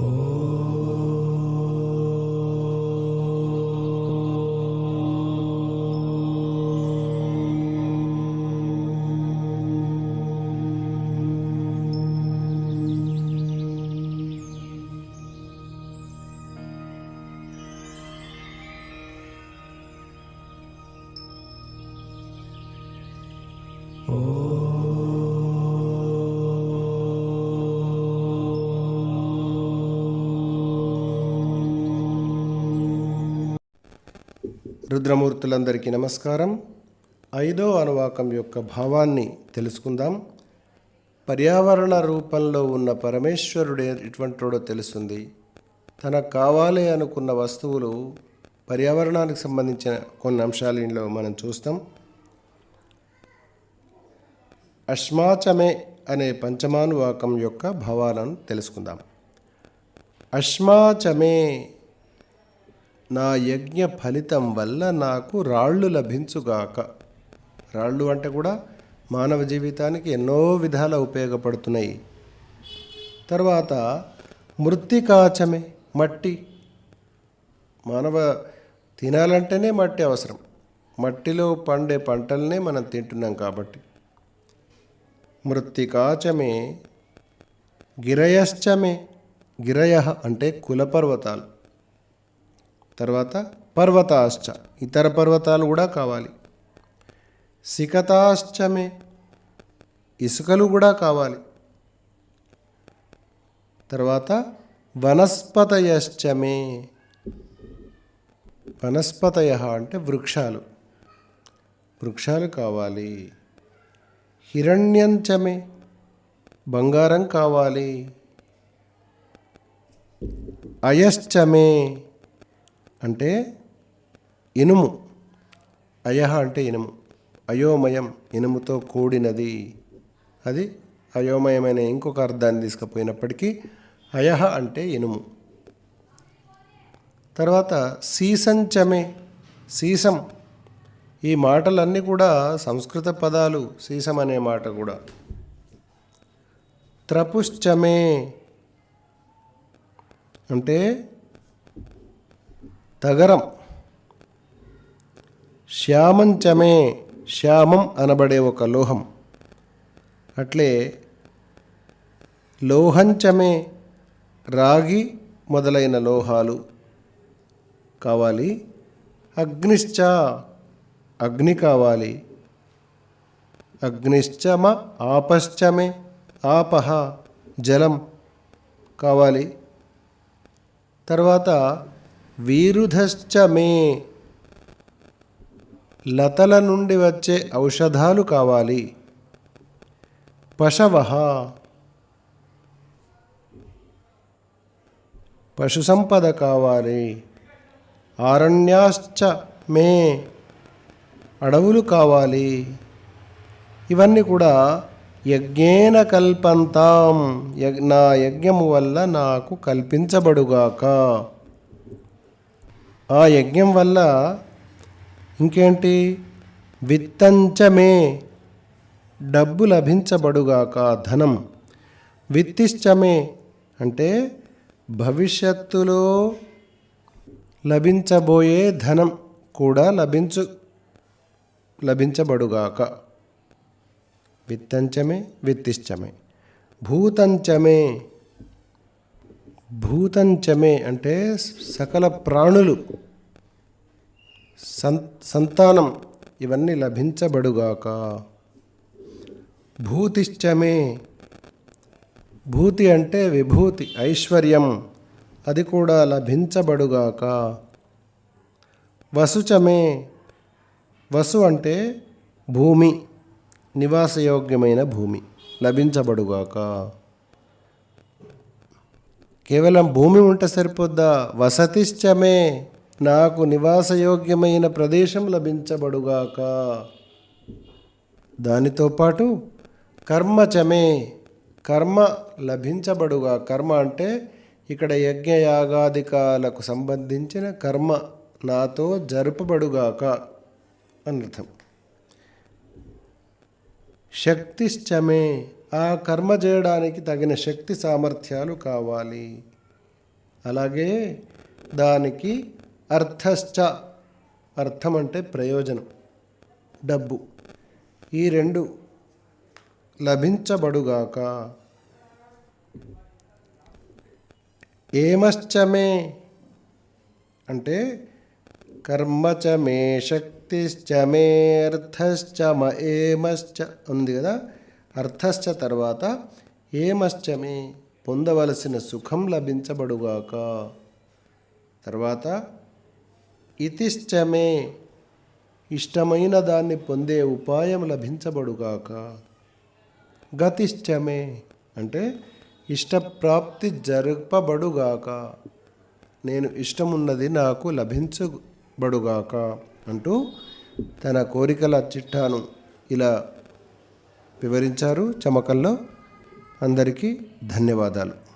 Oh. రుద్రమూర్తులందరికీ నమస్కారం. ఐదో అనువాకం యొక్క భావాన్ని తెలుసుకుందాం. పర్యావరణ రూపంలో ఉన్న పరమేశ్వరుడు ఎటువంటివాడో తెలుస్తుంది తనకు కావాలి అనుకున్న వస్తువులు పర్యావరణానికి సంబంధించిన కొన్ని అంశాలలో మనం చూస్తాం. అశ్మాచమే అనే పంచమానువాకం యొక్క భావాలను తెలుసుకుందాం. అశ్మాచమే నా యజ్ఞ ఫలితం వల్ల నాకు రాళ్ళు లభించుగాక. రాళ్ళు అంటే కూడా మానవ జీవితానికి ఎన్నో విధాల ఉపయోగపడుతున్నాయి. తర్వాత మృత్తికాచమే మట్టి. మానవ తినాలంటేనే మట్టి అవసరం. మట్టిలో పండే పంటలనే మనం తింటున్నాం కాబట్టి. మృత్తికాచమే గిరయశ్చమే గిరయ అంటే కులపర్వతాలు తర్వాత పర్వతాశ్చ. ఇతర పర్వతాలు కూడా కావాలి. సికతాశ్చమే ఇసుకలు కూడా కావాలి. తర్వాత వనస్పతయశ్చమే వనస్పతయ అంటే వృక్షాలు. వృక్షాలు కావాలి. హిరణ్యంచమే బంగారం కావాలి. అయశ్చమే అంటే ఇనుము. అయహ అంటే ఇనుము. అయోమయం ఇనుముతో కూడినది. అది అయోమయమైన ఇంకొక అర్థాన్ని తీసుకుపోయినప్పటికీ అయహ అంటే ఇనుము. తర్వాత సీసంచమే సీసం. ఈ మాటలన్నీ కూడా సంస్కృత పదాలు. సీసం అనే మాట కూడా. త్రపుశ్చమే. అంటే తగరం. శ్యామంచమే శ్యామం అనబడే ఒక లోహం. అట్లే లోహంచమే రాగి మొదలైన లోహాలు కావాలి. అగ్నిశ్చ అగ్ని కావాలి. అగ్నిశ్చమ ఆపశ్చమే ఆపహ జలం కావాలి. తర్వాత వీరుధశ్చ మే. లతల నుండి వచ్చే ఔషధాలు కావాలి. పశవ. పశు సంపద కావాలి. ఆరణ్యాశ్చ మే. అడవులు కావాలి. ఇవన్నీ కూడా యజ్ఞేన కల్పంతాం. నా యజ్ఞము వల్ల నాకు కల్పించబడుగాక. ఆ యజ్ఞం వల్ల ఇంకేంటి? విత్తంచమే డబ్బు లభించబడుగాక ధనం. విత్తిష్టమే అంటే భవిష్యత్తులో లభించబోయే ధనం కూడా లభించు లభించబడుగాక. విత్తంచమే విత్తిష్టమే. భూతంచమే భూతంచమే అంటే సకల ప్రాణులు. సన్ సంతానం ఇవన్నీ లభించబడుగాక. భూతిశ్చమే. భూతి అంటే విభూతి ఐశ్వర్యం. అది కూడా లభించబడుగాక. వసుచమే వసు అంటే భూమి నివాసయోగ్యమైన భూమి లభించబడుగాక. కేవలం భూమి ఉంటే సరిపోద్దా? వసతిశ్చమే నాకు నివాసయోగ్యమైన ప్రదేశం లభించబడుగాక. దానితో పాటు కర్మచమే. కర్మ లభించబడుగా. కర్మ అంటే ఇక్కడ యజ్ఞయాగాదికాలకు సంబంధించిన కర్మ నాతో జరుపబడుగాక అనర్థం శక్తిశ్చమే ఆ కర్మ చేయడానికి తగిన శక్తి సామర్థ్యాలు కావాలి. అలాగే దానికి అర్థశ్చ అర్థం అంటే ప్రయోజనం డబ్బు. ఈ రెండు లభించబడుగాక. ఏమశ్చమే అంటే కర్మచ మే శక్తిశ్చ మే అర్థశ్చ మ ఏమశ్చ ఉంది కదా? అర్థశ్చ తర్వాత ఏమశ్చమే? పొందవలసిన సుఖం లభించబడుగాక. తర్వాత ఇతిష్టమే ఇష్టమైన దాన్ని పొందే ఉపాయం లభించబడుగాక. గతిష్టమే అంటే ఇష్టప్రాప్తి జరపబడుగాక నేను ఇష్టమున్నది నాకు లభించబడుగాక అంటూ తన కోరికల చిట్టాను ఇలా వివరించారు. చమకల్లో అందరికీ ధన్యవాదాలు.